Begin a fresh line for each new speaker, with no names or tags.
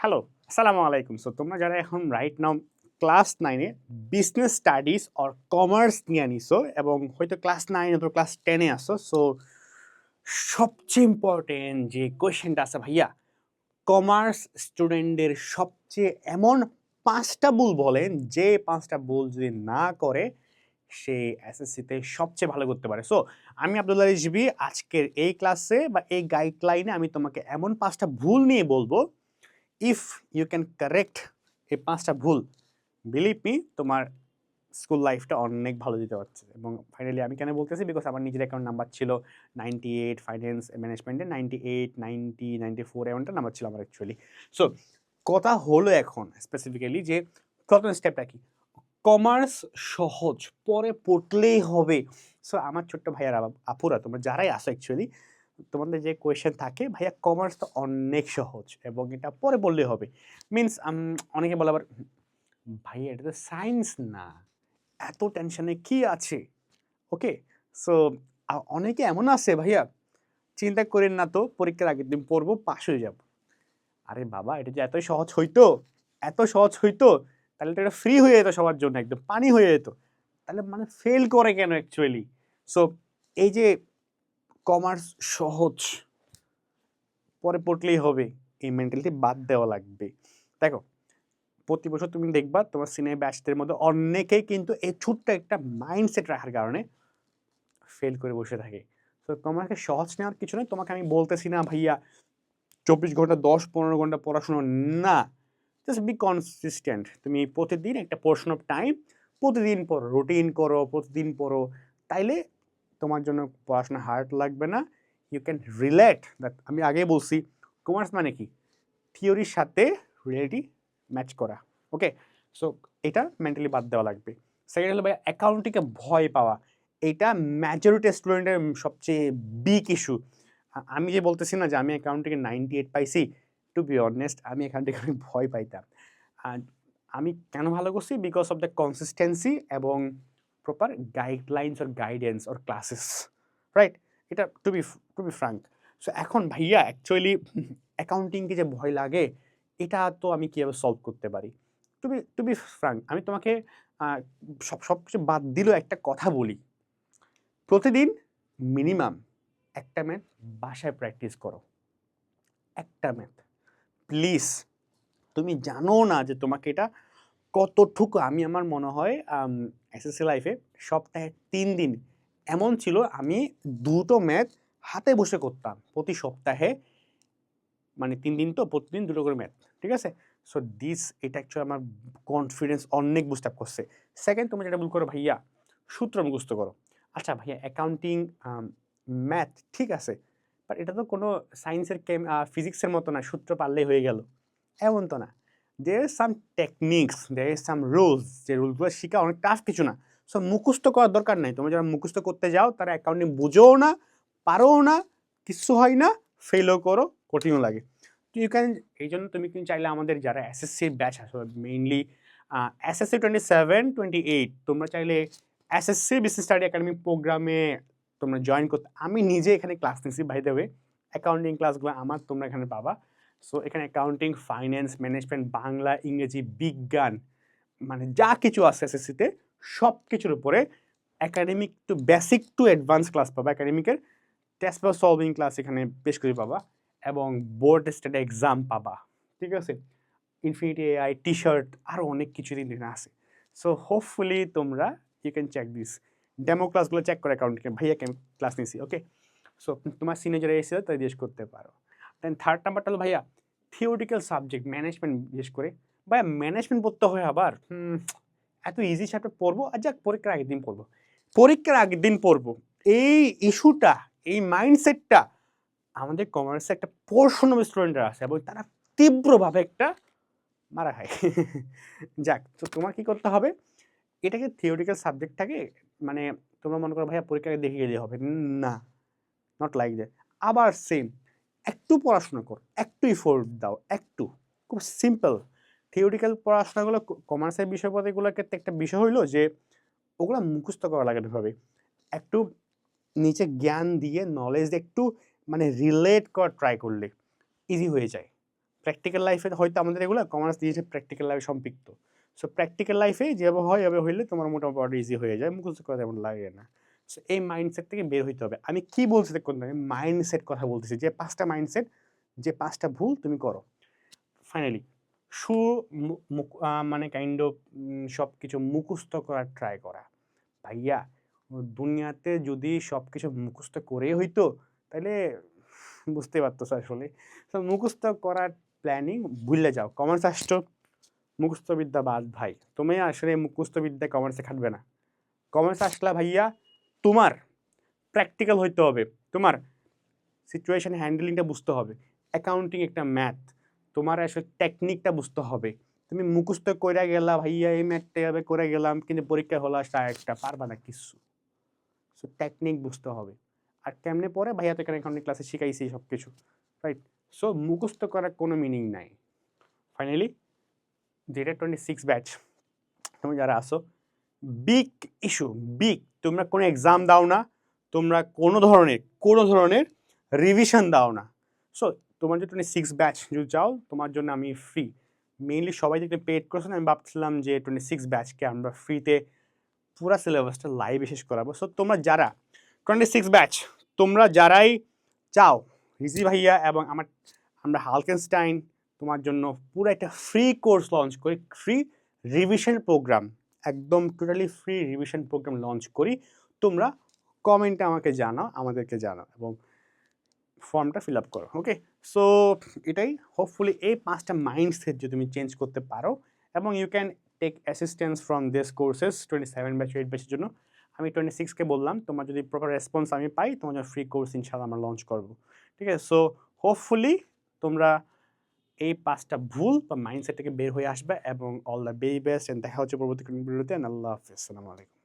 Hello আসসালামু আলাইকুম। So তোমরা যারা এখন রাইট নাও ক্লাস নাইনে বিজনেস স্টাডিজ অর কমার্স নিয়ে নিছো এবং হয়তো ক্লাস নাইন অথবা ক্লাস টেনে আসো সো সবচেয়ে ইম্পর্টেন্ট যে কোয়েশ্চেনটা আছে ভাইয়া কমার্স স্টুডেন্টদের সবচেয়ে এমন পাঁচটা ভুল বলেন যে পাঁচটা ভুল যদি না করে, সে এসএসসিতে সবচেয়ে ভালো করতে পারে। সো আমি আব্দুল্লাহ রিজবি আজকের এই ক্লাসে বা এই গাইডলাইনে আমি তোমাকে এমন পাঁচটা ভুল নিয়ে বলব ইফ ইউ ক্যান কারেক্ট এই পাঁচটা ভুল বিলিভ মি তোমার স্কুল লাইফটা অনেক ভালো দিতে পারছে এবং ফাইনালি আমি কেন বলতেছি? বিকজ আমার নিজের অ্যাকাউন্ট নাম্বার ছিল নাইনটি এইট ফাইন্যান্স ম্যানেজমেন্টে ninety eight ninety ninety four এমনটা নাম্বার ছিল আমার অ্যাকচুয়ালি সো কথা হলো এখন স্পেসিফিক্যালি যে প্রথম স্টেপটা কি? কমার্স সহজ, পরে পড়লেই হবে। সো আমার ছোট্ট ভাইয়ারা আপুরা, তোমরা যারাই আসো অ্যাকচুয়ালি তোমাদের যে কোয়েশ্চেন থাকে, ভাইয়া কমার্স তো অনেক সহজ এবং এটা পরে বললেই হবে। মিনস অনেকে বলে আবার, ভাইয়া, এটা তো সায়েন্স না। এত টেনশনে কি আছে? ওকে সো অনেকে এমন আছে, ভাইয়া, চিন্তা করেন না তো, পরীক্ষার আগের দিন পড়ব পাশ হয়ে যাব। আরে বাবা, এটা যে এতই সহজ হইতো, এত সহজ হইতো, তাহলে তো এটা ফ্রি হয়ে যেত সবার জন্য, একদম পানি হয়ে যেত। তাহলে মানে ফেল করে কেন অ্যাকচুয়ালি সো এই যে কমার্স সহজ। পরে পড়লেই হবে, এই মেন্টালিটি বাদ দেওয়া লাগবে। দেখো, প্রতি বছর তুমি দেখবা তোমার সিনে ব্যাচদের মধ্যে অনেকেই কিন্তু এই ছোট্ট একটা মাইন্ডসেট রাখার কারণে ফেল করে বসে থাকে। তো তোমাকে সহজ নেওয়ার কিছু নেই, তোমাকে আমি বলতেছি না, ভাইয়া, চব্বিশ ঘণ্টা, দশ, পনেরো ঘণ্টা পড়াশুনো না। জাস্ট বি কনসিস্টেন্ট তুমি প্রতিদিন একটা পোর্শন অফ টাইম প্রতিদিন পড়ো রুটিন করো, প্রতিদিন পড়ো। তাইলে তোমার জন্য পড়াশোনা হার্ড লাগবে না। ইউ ক্যান রিলেট দ্যাট আমি আগেই বলছি কমার্স মানে কি? থিওরির সাথে রিয়েলিটি ম্যাচ করা। ওকে সো এটা মেন্টালি বাদ দেওয়া লাগবে। সেকেন্ড হলো ভাই অ্যাকাউন্টিংকে ভয় পাওয়া। এটা মেজরিটি স্টুডেন্টের সবচেয়ে বিগ ইস্যু আমি যে বলতেছি না যে আমি অ্যাকাউন্টিংয়ে নাইনটি এইট পাইছি টু বি অনেস্ট আমি অ্যাকাউন্টিংয়ে অনেক ভয় পাইতাম। আর আমি কেন ভালো করছি? বিকজ অফ দ্য কনসিস্টেন্সি এবং proper guidelines or guidance or classes right এটা to be to be frank so এখন ভাইয়া অ্যাকচুয়ালি অ্যাকাউন্টিংকে যে ভয় লাগে, এটা তো আমি কীভাবে সলভ করতে পারি? To be to be frank আমি তোমাকে সব সব কিছু বাদ দিলেও একটা কথা বলি। প্রতিদিন মিনিমাম একটা ম্যাথ বাসায় প্র্যাকটিস করো। একটা ম্যাথ প্লিজ তুমি জানো না যে তোমাকে এটা কতটুকু আমি আমার মনে হয় এসএসসি লাইফে সপ্তাহে তিন দিন এমন ছিল আমি দুটো ম্যাথ হাতে বসে করতাম প্রতি সপ্তাহে। মানে তিন দিন তো প্রতিদিন দুটো করে ম্যাথ, ঠিক আছে? সো দিস এটা অ্যাকচুয়ালি আমার কনফিডেন্স অনেক বুস্ট আপ করছে। সেকেন্ড তুমি যেটা ভুল করো ভাইয়া, সূত্র মুখস্থ করো। আচ্ছা ভাইয়া অ্যাকাউন্টিং ম্যাথ ঠিক আছে বাট এটা তো কোনো সায়েন্সের কেম ফিজিক্সের মতো না, সূত্র পারলেই হয়ে গেল। এমন তো না। There is some techniques is some rules যে রুলসগুলো শেখা অনেক টাফ কিছু না। সো মুখস্থ করার দরকার নাই। তোমরা যারা মুখস্থ করতে যাও, তারা অ্যাকাউন্টিং বুঝোও না, পারোও না, কিচ্ছু হয় না ফেলও করো, কঠিনও লাগে। তো ইউ ক্যান এই জন্য তুমি কিন্তু চাইলে আমাদের যারা এসএসসির ব্যাচ আসো mainly SSC twenty seven twenty eight তোমরা চাইলে এসএসসি বিজনেস স্টাডি একাডেমি প্রোগ্রামে তোমরা জয়েন করতে আমি নিজে এখানে ক্লাস নিচ্ছি ভাই দেবে অ্যাকাউন্টিং ক্লাসগুলো আমার, তোমরা এখানে পাবা। সো এখানে অ্যাকাউন্টিং ফাইন্যান্স ম্যানেজমেন্ট বাংলা, ইংরেজি, বিজ্ঞান মানে যা কিছু আছে এসএসসিতে সব কিছুর উপরে academic to basic to advance class পাবা। একাডেমিকের টেস্ট বা সলভিং ক্লাস এখানে বেশ কিছু পাবা এবং বোর্ড টেস্টেড এক্সাম পাবা। ঠিক আছে? ইনফিনিটি এআই টি শার্ট আরও অনেক কিছু দিন আছে। সো হোপফুলি তোমরা you can check this demo ক্লাসগুলো চেক করে অ্যাকাউন্টকে ভাইয়া ক্লাস নিছি ওকে সো তোমার সিনিয়র যারা এসে তাই জিজ্ঞেস করতে পারো। দেন থার্ড নাম্বারটা হলো ভাইয়া থিওরিটিক্যাল সাবজেক্ট ম্যানেজমেন্ট বিশেষ করে। ভাইয়া ম্যানেজমেন্ট পড়তে হয় আবার? এত ইজি চ্যাপ্টার পড়ব? আর যাক, পরীক্ষার আগের দিন পড়ব। পরীক্ষার আগের দিন পড়ব। এই ইস্যুটা এই মাইন্ডসেটটা আমাদের কমার্সে একটা পোর্শন অফ স্টুডেন্টরা আছে এবং তারা তীব্রভাবে একটা মারা খায়। যাক, তো তোমার কি করতে হবে? এটাকে থিওরিক্যাল সাবজেক্টটাকে মানে তোমরা মনে করো ভাইয়া পরীক্ষাকে দেখে গেলে হবে। না নট লাইক দ্যাট আবার সেম একটু পড়াশোনা কর, একটু ইফোর্ট দাও, একটু। খুব সিম্পল থিওরিক্যাল পড়াশোনাগুলো কমার্সের বিষয়পত্রগুলোর ক্ষেত্রে একটা বিষয় হইল যে, ওগুলো মুখস্থ করা লাগে এভাবে একটু নিচে জ্ঞান দিয়ে নলেজ একটু মানে রিলেট করা ট্রাই করলে। ইজি হয়ে যায়। প্র্যাকটিক্যাল লাইফে হয়তো আমাদের এগুলো কমার্স দিয়েছে প্র্যাকটিক্যাল লাইফে সম্পৃক্ত। সো প্র্যাকটিক্যাল লাইফে যেভাবে হয়, এভাবে হইলে তোমার মোটামুটি ইজি হয়ে যায়, মুখস্থ করা তেমন লাগে না। সো এই মাইন্ডসেট থেকে বের হইতে হবে। আমি কি বলছি কোন মাইন্ডসেট কথা বলতেছি। যে পাঁচটা মাইন্ডসেট যে পাঁচটা ভুল তুমি করো। ফাইনালি সু মানে কাইন্ড অফ সব কিছু মুখস্থ করার ট্রাই করা। ভাইয়া, দুনিয়াতে যদি সব কিছু মুখস্থ করে হইতো তাহলে বুঝতে পারতো আসলে। তো মুখস্থ করার প্ল্যানিং ভুলে যাও। কমার্স আসছো মুখস্থ বিদ্যা বাদ ভাই। তুমি আসলে মুখস্থ বিদ্যা কমার্সে খাটবে না। কমার্স আসলা ভাইয়া তোমার প্র্যাকটিক্যাল হইতে হবে। তোমার সিচুয়েশন হ্যান্ডেলিংটা বুঝতে হবে। অ্যাকাউন্টিং একটা ম্যাথ তোমার আসলে টেকনিকটা বুঝতে হবে। তুমি মুখস্থ করে গেলা, ভাইয়া, এই ম্যাথটা এভাবে করে গেলাম, কিন্তু পরীক্ষা হলো আসলে একটা, পারবা না কিছু? সো টেকনিক বুঝতে হবে। আর কেমনে পরে ভাইয়া, তো এখানে অ্যাকাউন্টিং ক্লাসে শিখাইছি সব কিছু রাইট সো মুখস্থ করার কোনো মিনিং নাই। ফাইনালি যেটা টোয়েন্টি সিক্স ব্যাচ তুমি যারা আসো বিগ ইস্যু বিগ তোমরা কোনো এক্সাম দাও না তোমরা কোনো ধরনের কোনো ধরনের রিভিশন দাও না। সো তোমার যে টোয়েন্টি সিক্স ব্যাচ যদি চাও তোমার জন্য আমি ফ্রি মেইনলি সবাই যেটা পেড করছে না, আমি ভাবছিলাম যে টোয়েন্টি সিক্স ব্যাচকে আমরা ফ্রিতে পুরো সিলেবাসটা লাইভে শেষ করাবো। সো তোমরা যারা টোয়েন্টি সিক্স ব্যাচ তোমরা যারাই চাও রিজি ভাইয়া এবং আমার আমরা হালকেনস্টাইন তোমার জন্য পুরো একটা ফ্রি কোর্স লঞ্চ করি ফ্রি রিভিশন প্রোগ্রাম একদম totally free revision programme launch করি। তোমরা কমেন্টে আমাকে জানাও, আমাদেরকে জানাও এবং ফর্মটা ফিল আপ করো ওকে সো এটাই হোপফুলি এই পাঁচটা মাইন্ডসেট যদি তুমি চেঞ্জ করতে পারো এবং you can take assistance from this courses twenty seven batch eight ব্যাচের জন্য। আমি টোয়েন্টি সিক্সকে বললাম, তোমার যদি প্রপার রেসপন্স আমি পাই, তোমার জন্য ফ্রি কোর্স ইনশাল্লাহ আমরা লঞ্চ করব, ঠিক আছে? সো হোপফুলি তোমরা এই পাঁচটা ভুল বা মাইন্ডসেট থেকে বের হয়ে আসবে এবং অল দ্য বেরি বেস্ট দেখা হচ্ছে পরবর্তী ভিডিওতে আল্লাহ হাফিজ, আসসালামু আলাইকুম।